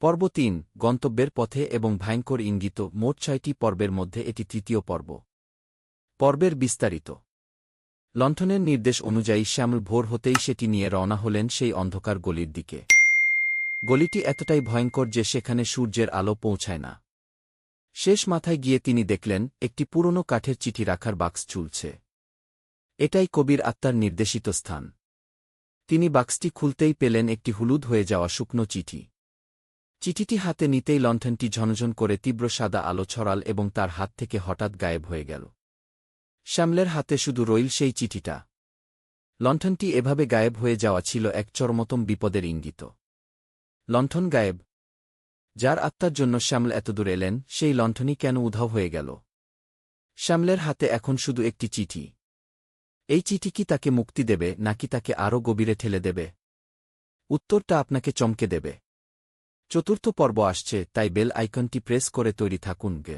পর্ব তিন, গন্তব্যের পথে এবং ভয়ঙ্কর ইঙ্গিত, মোট ছয়টি পর্বের মধ্যে এটি তৃতীয় পর্ব। পর্বের বিস্তারিত। লণ্ঠনের নির্দেশ অনুযায়ী শ্যামল ভোর হতেই সেটি নিয়ে রওনা হলেন সেই অন্ধকার গলির দিকে। গলিটি এতটাই ভয়ঙ্কর যে সেখানে সূর্যের আলো পৌঁছায় না। শেষ মাথায় গিয়ে তিনি দেখলেন, একটি পুরনো কাঠের চিঠি রাখার বাক্স চুলছে। এটাই কবির আত্মার নির্দেশিত স্থান। তিনি বাক্সটি খুলতেই পেলেন একটি হলুদ হয়ে যাওয়া শুকনো চিঠি। চিঠিটি হাতে নিতেই লণ্ঠনটি ঝনঝন করে তীব্র সাদা আলো ছড়াল এবং তার হাত থেকে হঠাৎ গায়েব হয়ে গেল। শ্যামলের হাতে শুধু রইল সেই চিঠিটা। লণ্ঠনটি এভাবে গায়েব হয়ে যাওয়া ছিল এক চরমতম বিপদের ইঙ্গিত। লণ্ঠন গায়েব। যার আত্মার জন্য শ্যামল এতদূর এলেন, সেই লণ্ঠনই কেন উধাও হয়ে গেল? শ্যামলের হাতে এখন শুধু একটি চিঠি। এই চিঠি কি তাকে মুক্তি দেবে, নাকি তাকে আরও গভীরে ঠেলে দেবে? উত্তরটা আপনাকে চমকে দেবে। চতুর্থ পর্ব আসছে তাই বেল আইকনটি প্রেস করে তৈরি থাকুন গে।